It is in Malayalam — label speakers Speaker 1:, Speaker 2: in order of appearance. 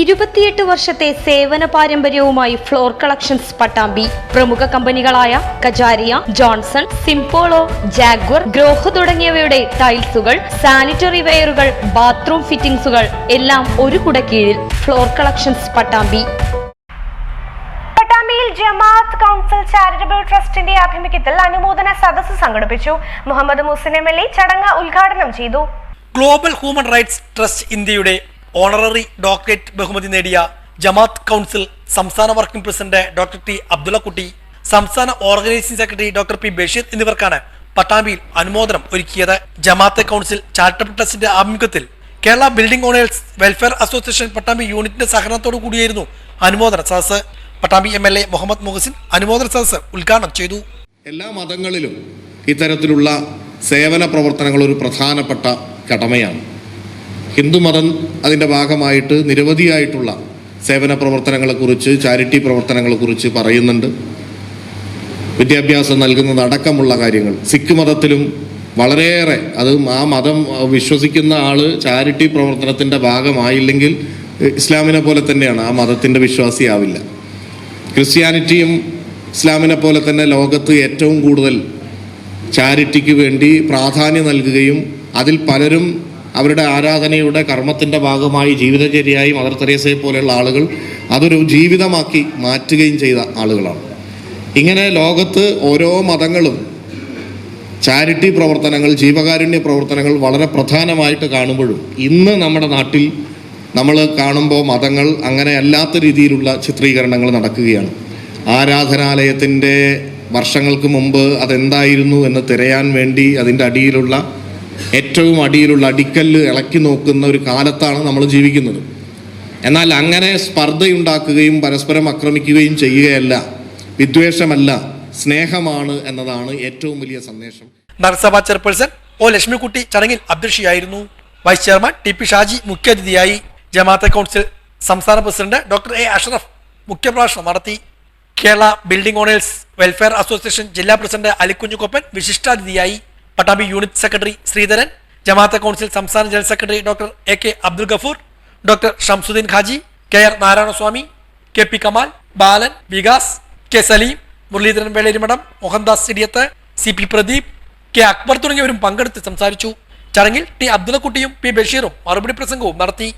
Speaker 1: ഇരുപത്തിയെട്ട് വർഷത്തെ സേവന പാരമ്പര്യവുമായി ഫ്ലോർ കളക്ഷൻസ് പട്ടാമ്പി. പ്രമുഖ കമ്പനികളായ Kajaria Johnson Simpolo Jaguar Grohe തുടങ്ങിയവയുടെ ടൈൽസുകൾ സാനിറ്ററി വെയറുകൾ ബാത്റൂം ഫിറ്റിംഗ്സുകൾ എല്ലാം ഒരു കുടക്കീഴിൽ ഫ്ലോർ കളക്ഷൻസ് പട്ടാമ്പി.
Speaker 2: പട്ടാമ്പിയിൽ ജമാഅത്ത് കൗൺസിൽ ചാരിറ്റബിൾ ട്രസ്റ്റിന്റെ ആഭിമുഖ്യത്തിൽ അനുമോദന സദസ്സ് സംഘടിപ്പിച്ചു. Muhammad Muhsin M L A ചടങ്ങ് ഉദ്ഘാടനം ചെയ്തു.
Speaker 3: ഗ്ലോബൽ ഹ്യൂമൻ റൈറ്റ്സ് ട്രസ്റ്റ് ഇന്ത്യയുടെ ഓണററി ഡോക്ടറേറ്റ് ബഹുമതി നേടിയ ജമാത്ത് കൗൺസിൽ സംസ്ഥാന working president doctor T Abdullakutty സംസ്ഥാന organising secretary doctor P Basheer എന്നിവർക്കാണ് പട്ടാമ്പിയിൽ അനുമോദനം ഒരുക്കിയത്. ജമാഅത്ത് കൗൺസിൽ ചാരിറ്റബിൾ ട്രസ്റ്റിന്റെ ആഭിമുഖ്യത്തിൽ Kerala building owners welfare association Pattambi യൂണിറ്റിന്റെ സഹകരണത്തോടു കൂടിയായിരുന്നു അനുമോദന സദസ് Pattambi M L A Muhammad Muhsin അനുമോദന സദസ് ഉദ്ഘാടനം ചെയ്തു.
Speaker 4: എല്ലാ മതങ്ങളിലും ഇത്തരത്തിലുള്ള സേവന പ്രവർത്തനങ്ങൾ ഒരു പ്രധാനപ്പെട്ട കടമയാണ്. ഹിന്ദുമതം അതിന്റെ ഭാഗമായിട്ട് നിരവധിയായിട്ടുള്ള സേവന പ്രവർത്തനങ്ങളെക്കുറിച്ച് ചാരിറ്റി പ്രവർത്തനങ്ങളെക്കുറിച്ച് പറയുന്നുണ്ട്. വിദ്യാഭ്യാസം നൽകുന്നതടക്കമുള്ള കാര്യങ്ങൾ. സിഖ് മതത്തിലും വളരെയേറെ അത് ആ മതം വിശ്വസിക്കുന്ന ആൾ ചാരിറ്റി പ്രവർത്തനത്തിന്റെ ഭാഗമായില്ലെങ്കിൽ ഇസ്ലാമിനെ പോലെ തന്നെയാണ് ആ മതത്തിന്റെ വിശ്വാസിയാവില്ല. ക്രിസ്ത്യാനിറ്റിയും ഇസ്ലാമിനെ പോലെ തന്നെ ലോകത്ത് ഏറ്റവും കൂടുതൽ ചാരിറ്റിക്ക് വേണ്ടി പ്രാധാന്യം നൽകുകയും അതിൽ പലരും അവരുടെ ആരാധനയുടെ കർമ്മത്തിന്റെ ഭാഗമായി ജീവിതചര്യയായി മദർ തെരേസയെ പോലെയുള്ള ആളുകൾ അതൊരു ജീവിതമാക്കി മാറ്റുകയും ചെയ്ത ആളുകളാണ്. ഇങ്ങനെ ലോകത്ത് ഓരോ മതങ്ങളും ചാരിറ്റി പ്രവർത്തനങ്ങൾ ജീവകാരുണ്യ പ്രവർത്തനങ്ങൾ വളരെ പ്രധാനമായിട്ട് കാണുമ്പോഴും ഇന്ന് നമ്മുടെ നാട്ടിൽ നമ്മൾ കാണുമ്പോൾ മതങ്ങൾ അങ്ങനെ അല്ലാത്ത രീതിയിലുള്ള ചിത്രീകരണങ്ങൾ നടക്കുകയാണ്. ആരാധനാലയത്തിന്റെ വർഷങ്ങൾക്ക് മുമ്പ് അതെന്തായിരുന്നു എന്ന് തിരയാൻ വേണ്ടി അതിന്റെ അടിയിലുള്ള ഏറ്റവും അടിയിലുള്ള അടിക്കല്ല് ഇളക്കി നോക്കുന്ന ഒരു കാലത്താണ് നമ്മൾ ജീവിക്കുന്നത്. എന്നാൽ അങ്ങനെ സ്പർദ്ധയുണ്ടാക്കുകയും പരസ്പരം ആക്രമിക്കുകയും ചെയ്യുകയല്ല. വിദ്വേഷമല്ല സ്നേഹമാണ് എന്നതാണ് ഏറ്റവും വലിയ സന്ദേശം.
Speaker 3: നഗരസഭാ ചെയർപേഴ്സൺ ഒ ലക്ഷ്മിക്കുട്ടി ചടങ്ങിൽ അധ്യക്ഷയായിരുന്നു. Vice chairman T P Shaji മുഖ്യാതിഥിയായി ജമാഅത്തെ കൗൺസിൽ സംസ്ഥാന പ്രസിഡന്റ് ഡോക്ടർ എ അഷ്റഫ് മുഖ്യപ്രഭാഷണം നടത്തി. Kerala building owners welfare association ജില്ലാ president അലിക്കുഞ്ഞുകൊപ്പൻ വിശിഷ്ടാതിഥിയായി Pattambi unit secretary Sreedharan Jamaate council സംസ്ഥാന general secretary doctor A K Abdul Gafoor doctor Shamsuddin Qazi K R Narayanaswamy K P Kamal Balan Vikas K Saleem Muraleedharan Velerimadham Mohandas Sidiyath C P Pradeep K Akbar തുടങ്ങിയവരും പങ്കെടുത്ത് സംസാരിച്ചു. ചടങ്ങിൽ ടി അബ്ദുള്ളക്കുട്ടിയും പി ബഷീറും മറുപടി പ്രസംഗവും നടത്തി.